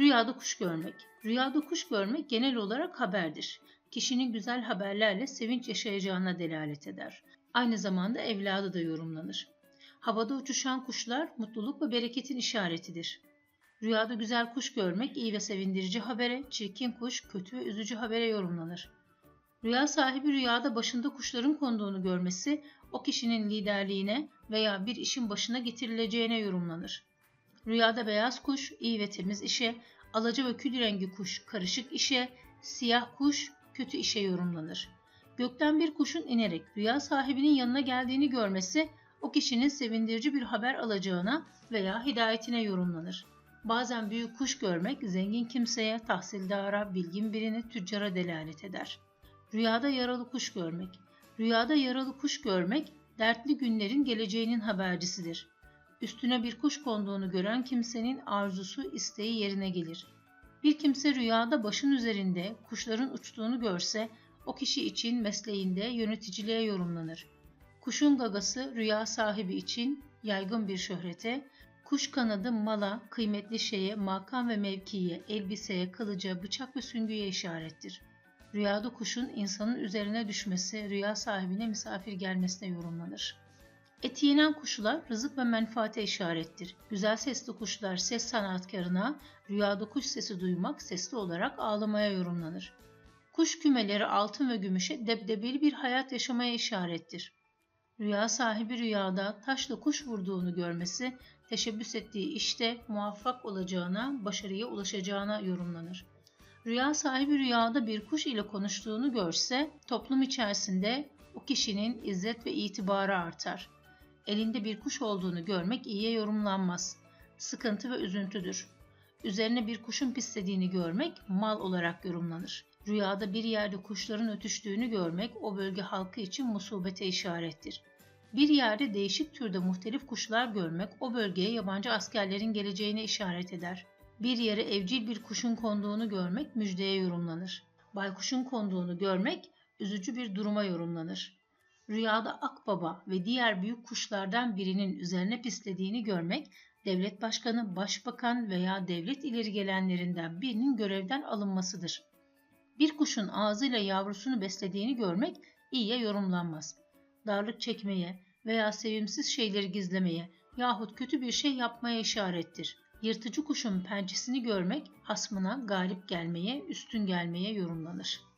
Rüyada kuş görmek. Rüyada kuş görmek genel olarak haberdir. Kişinin güzel haberlerle sevinç yaşayacağına delalet eder. Aynı zamanda evladı da yorumlanır. Havada uçuşan kuşlar mutluluk ve bereketin işaretidir. Rüyada güzel kuş görmek iyi ve sevindirici habere, çirkin kuş kötü ve üzücü habere yorumlanır. Rüya sahibi rüyada başında kuşların konduğunu görmesi o kişinin liderliğine veya bir işin başına getirileceğine yorumlanır. Rüyada beyaz kuş iyi ve temiz işe, alaca ve kül rengi kuş karışık işe, siyah kuş kötü işe yorumlanır. Gökten bir kuşun inerek rüya sahibinin yanına geldiğini görmesi o kişinin sevindirici bir haber alacağına veya hidayetine yorumlanır. Bazen büyük kuş görmek zengin kimseye, tahsildara, bilgin birine, tüccara delalet eder. Rüyada yaralı kuş görmek. Rüyada yaralı kuş görmek dertli günlerin geleceğinin habercisidir. Üstüne bir kuş konduğunu gören kimsenin arzusu, isteği yerine gelir. Bir kimse rüyada başın üzerinde kuşların uçtuğunu görse o kişi için mesleğinde yöneticiliğe yorumlanır. Kuşun gagası rüya sahibi için yaygın bir şöhrete, kuş kanadı mala, kıymetli şeye, makam ve mevkiye, elbiseye, kılıca, bıçak ve süngüye işarettir. Rüyada kuşun insanın üzerine düşmesi, rüya sahibine misafir gelmesine yorumlanır. Eti yenen kuşlar rızık ve menfaate işarettir. Güzel sesli kuşlar ses sanatkarına, rüyada kuş sesi duymak sesli olarak ağlamaya yorumlanır. Kuş kümeleri altın ve gümüşe debdebeli bir hayat yaşamaya işarettir. Rüya sahibi rüyada taşla kuş vurduğunu görmesi, teşebbüs ettiği işte muvaffak olacağına, başarıya ulaşacağına yorumlanır. Rüya sahibi rüyada bir kuş ile konuştuğunu görse, toplum içerisinde o kişinin izzet ve itibarı artar. Elinde bir kuş olduğunu görmek iyiye yorumlanmaz. Sıkıntı ve üzüntüdür. Üzerine bir kuşun pislediğini görmek mal olarak yorumlanır. Rüyada bir yerde kuşların ötüştüğünü görmek o bölge halkı için musibete işarettir. Bir yerde değişik türde muhtelif kuşlar görmek o bölgeye yabancı askerlerin geleceğine işaret eder. Bir yere evcil bir kuşun konduğunu görmek müjdeye yorumlanır. Baykuşun konduğunu görmek üzücü bir duruma yorumlanır. Rüyada akbaba ve diğer büyük kuşlardan birinin üzerine pislediğini görmek, devlet başkanı, başbakan veya devlet ileri gelenlerinden birinin görevden alınmasıdır. Bir kuşun ağzıyla yavrusunu beslediğini görmek iyiye yorumlanmaz. Darlık çekmeye veya sevimsiz şeyleri gizlemeye yahut kötü bir şey yapmaya işarettir. Yırtıcı kuşun pençesini görmek hasmına galip gelmeye, üstün gelmeye yorumlanır.